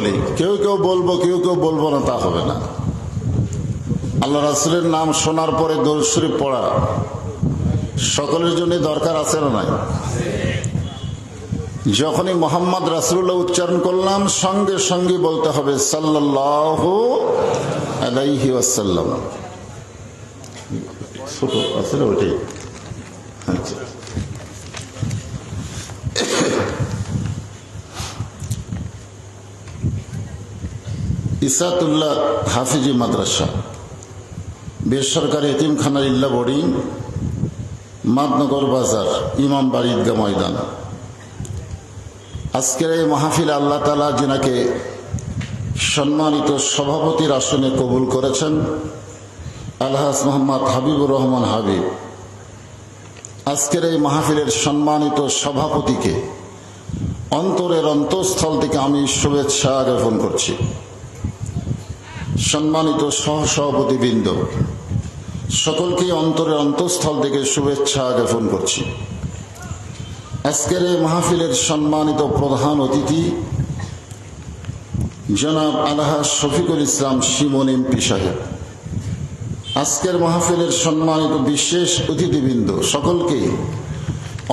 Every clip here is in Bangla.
বলি, কেউ কেউ বলব, কেউ কেউ বলব না, তা হবে না। আল্লাহ রাসুলের নাম শোনার পরে দরুদ শরীফ পড়া। সকলের জন্য দরকার আছে না নাই? যখনই মোহাম্মদ রাসুল্লাহ উচ্চারণ করলাম, সঙ্গে সঙ্গে বলতে হবে সাল্লাহ ছোট আসলে ওটাই আচ্ছা। ইসাতুল্লাহ হাফিজি মাদ্রাসা। বেসরকারি এতিমখানা ইল্লা বোর্ডিং, মাদনগর বাজার, ইমাম বাড়ি ঈদগা ময়দান। আজকের এই মাহফিল আল্লাহ তালা যিনাকে সম্মানিত সভাপতির আসনে কবুল করেছেন আলহাস মোহাম্মদ হাবিবুর রহমান হাবিব। আজকের এই মাহফিলের সম্মানিত সভাপতিকে অন্তরের অন্তঃস্থল থেকে আমি শুভেচ্ছা জ্ঞাপন করছি। সম্মানিত সহ সহসভাপতিবৃন্দ, সকলকে অন্তরের অন্তঃস্থল থেকে শুভেচ্ছা জ্ঞাপন করছি। আজকের এই মাহফিলের সম্মানিত প্রধান অতিথি জনাব আলাহা শফিকুল ইসলাম শিমন এমপি সাহেব। আজকের মাহফিলের সম্মানিত বিশেষ অতিথিবৃন্দ, সকলকে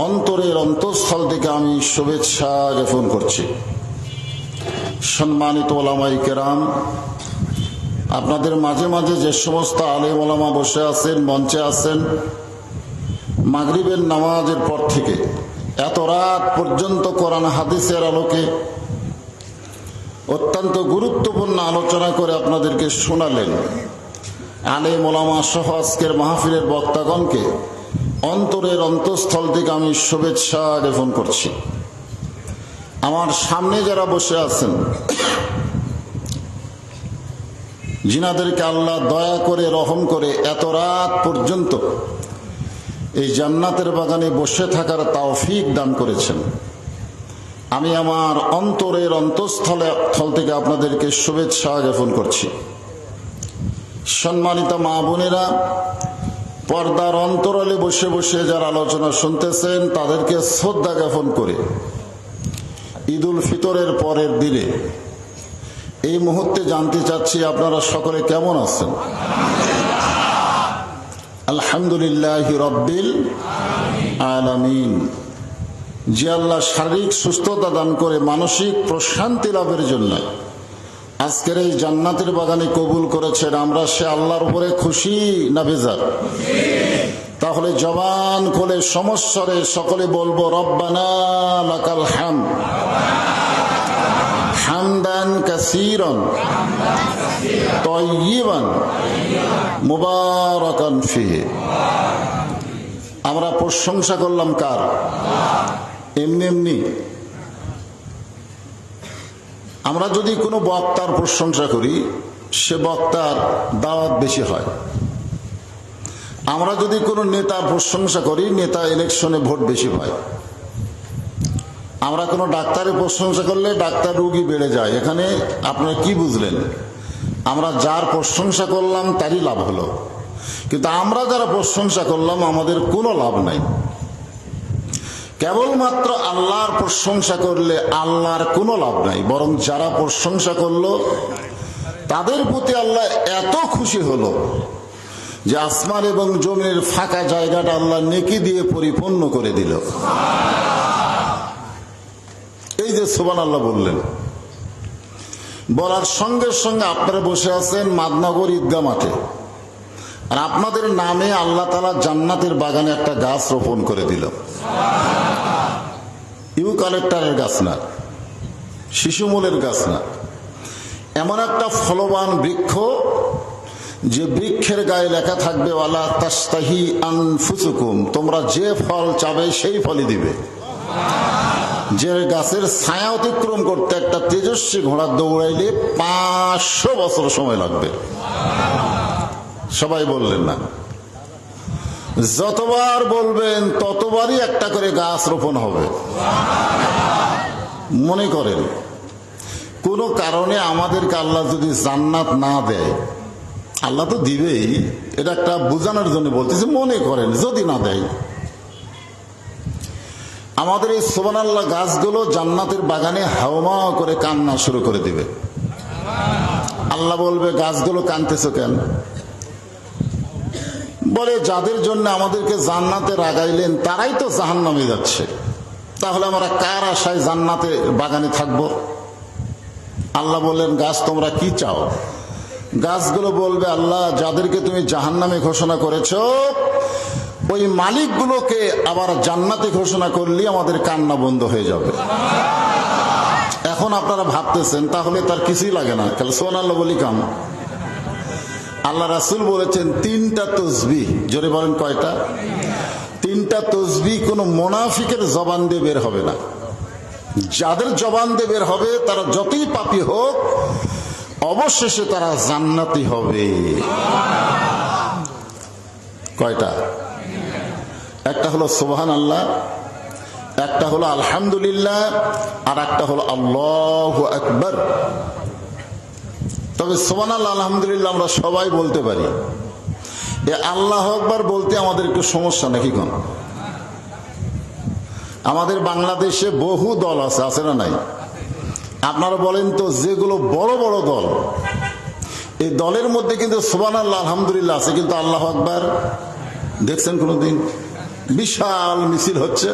অন্তরের অন্তঃস্থল থেকে আমি শুভেচ্ছা জ্ঞাপন করছি। সম্মানিত ওলামাই কেরাম আপনাদের মাঝে মাঝে যে সমস্ত আলেম ওলামা বসে আছেন, মঞ্চে আছেন, মাগরিবের নামাজের পর থেকে, এত রাত পর্যন্ত কোরআন হাদিসের আলোকে অত্যন্ত গুরুত্বপূর্ণ আলোচনা করে আপনাদেরকে শোনালেন। আলে মোলামা সহ আজকের মাহফিলের বক্তাগণকে অন্তরের অন্তঃস্থল থেকে আমি শুভেচ্ছা জ্ঞাপন করছি। আমার সামনে যারা বসে আছেন জিনাদেরকে আল্লাহ দয়া করে, রহম করে এত রাত পর্যন্ত এই জান্নাতের বাগানে বসে থাকার তাওফিক দান করেছেন। আমি আমার অন্তরের অন্তঃস্থলে, স্থল থেকে আপনাদেরকে শুভেচ্ছা জ্ঞাপন করছি। সম্মানিত মা বোনেরা, পর্দার অন্তরালে বসে বসে যারা আলোচনা শুনতেছেন, তাদেরকে শ্রদ্ধা জ্ঞাপন করে ঈদুল ফিতরের পরের দিনে এই মুহূর্তে জানতে চাচ্ছি আপনারা সকলে কেমন আছেন? আলহামদুলিল্লাহ রব্বিল আলামিন। যে আল্লাহ শারীরিক সুস্থতা দান করে মানসিক প্রশান্তি লাভের জন্য আজকের এই জান্নাতের বাগানে কবুল করেছেন, আমরা সে আল্লাহর উপরে খুশি না বেজার? তাহলে জবান কোলে সমস্বরে সকলে বলব, রব্বানা লাকাল হাম হামদান কাসীরান তয়্যিবান মুবারাকান ফিহি। আমরা প্রশংসা করলাম কার? এমনি এমনি। আমরা যদি কোনো বক্তার প্রশংসা করি, সে বক্তার দাওয়াত বেশি হয়। আমরা যদি কোনো নেতার প্রশংসা করি, নেতা ইলেকশনে ভোট বেশি পায়। আমরা কোনো ডাক্তারের প্রশংসা করলে ডাক্তার রুগী বেড়ে যায়। এখানে আপনারা কি বুঝলেন? আমরা যার প্রশংসা করলাম, তারই লাভ হলো। কিন্তু আমরা যারা প্রশংসা করলাম, আমাদের কোনো লাভ নাই। কেবলমাত্র আল্লাহর প্রশংসা করলে আল্লাহর কোনো লাভ নাই, বরং যারা প্রশংসা করল, তাদের প্রতি আল্লাহ এত খুশি হলো যে আসমান এবং জমির ফাঁকা জায়গাটা আল্লাহ নেকি দিয়ে পরিপূর্ণ করে দিল। যে সোবান আল্লাহ বললেন। বলার সঙ্গে সঙ্গে আপনারা বসে আছেন মাদনগর ঈদগা মাঠে। আর আপনাদের নামে আল্লাহ তালা জান্নাতের বাগানে একটা গাছ রোপণ করে দিল। ইউ কালেক্টারের গাছ না শিশুমূলের গাছ না। এমন একটা ফলবান বৃক্ষ যে বৃক্ষের গায়ে লেখা থাকবে, ওয়ালা তাস্তাহি আনফুসুকুম তোমরা যে ফল চাবে সেই ফলই দিবে। যে গাছের ছায়া অতিক্রম করতে একটা তেজস্বী ঘোড়া দৌড়াইলে পাঁচশো বছর সময় লাগবে। সবাই বললেন না। যতবার বলবেন, ততবারই একটা করে গাছ রোপণ হবে। মনে করেন, কোনো কারণে আমাদেরকে আল্লাহ যদি জান্নাত না দেয়, আল্লাহ তো দিবেই। এটা একটা বোঝানোর জন্য বলতেছে, মনে করেন, যদি না দেয়। আমাদের এই সোবানাল্লাহ গাছগুলো জান্নাতের বাগানে হাওমা করে কান্না শুরু করে দিবে। আল্লাহ বলবে, গাছগুলো কানতেছো কেন? বলে, যাদের জন্য আমাদেরকে জান্নাতে রাগাইলেন, তারাই তো জাহান নামে যাচ্ছে। তাহলে আমরা কার আশায় জান্নাতে বাগানে থাকব? আল্লাহ বললেন, গাছ তোমরা কি চাও? গাছগুলো বলবে, আল্লাহ, যাদেরকে তুমি জাহান নামে ঘোষণা করেছ ওই মালিকগুলোকে আবার জান্নাতে ঘোষণা করলে আমাদের কান্না বন্ধ হয়ে যাবে। এখন আপনারা ভাবতেছেন, তাহলে তার কিছুই লাগে না। কাল সোনাল্লাহ বলি কাম। আল্লাহ রাসুল বলেছেন, তিনটা তসবি জোরে বলেন কয়টা? তিনটা তসবি কোন মোনাফিকের জবান দিয়ে বের হবে না। যাদের জবান দিয়ে বের হবে, তারা যতই পাপি হোক, অবশেষে তারা জান্নাতি হবে। কয়টা? একটা হলো সোহান আল্লাহ একটা হলো আলহামদুলিল্লাহ, আর একটা হলো আল্লাহ আকবর। তবে সোমান আল্লাহ আলহামদুলিল্লাহ আমরা সবাই বলতে পারি এ আল্লাহ আকবার বলতে আমাদের একটু সমস্যা নাকি কোন? আমাদের বাংলাদেশে বহু দল আছে আছে না নাই? আপনারা বলেন তো যেগুলো বড় বড় দল, এই দলের মধ্যে কিন্তু সোবান আল্লাহ আলহামদুলিল্লাহ আছে, কিন্তু আল্লাহ আকবার, দেখছেন কোনোদিন? বিশাল মিছিল হচ্ছে।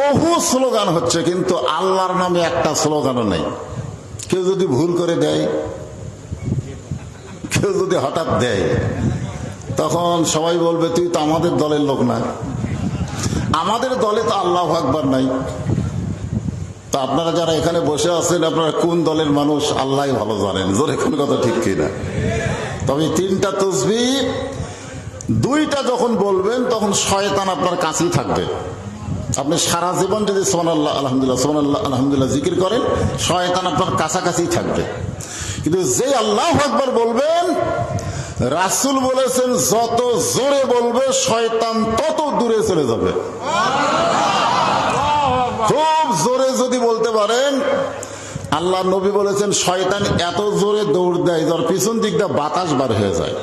বহু স্লোগান হচ্ছে, কিন্তু আল্লাহর নামে একটা স্লোগানও নেই। কেউ যদি ভুল করে দেয়, কেউ যদি হঠাৎ দেয়, তখন সবাই বলবে, তুই তো আমাদের দলের লোক না। আমাদের দলে তো আল্লাহ আকবার নাই। তা আপনারা যারা এখানে বসে আছেন, আপনারা কোন দলের মানুষ? আল্লাহ ভালো জানেন। জোরে কোন কথা ঠিক কিনা? তবে তিনটা তসবি দুইটা যখন বলবেন, তখন শয়তান আপনার কাছেই থাকবে। আপনি সারা জীবন যদি সোমান আল্লাহ আলহামদুলিল্লাহ সোমান আল্লাহ আলহামদুলিল্লাহ জিকির করেন, শয়তান আপনার কাছাকাছি থাকবে। কিন্তু যে আল্লাহ একবার বলবেন, রাসুল বলেছেন, যত জোরে বলবে, শয়তান তত দূরে চলে যাবে। খুব জোরে যদি বলতে পারেন, আল্লাহ নবী বলেছেন, শয়তান এত জোরে দৌড় দেয়, যার পিছন দিকটা বাতাস বার হয়ে যায়।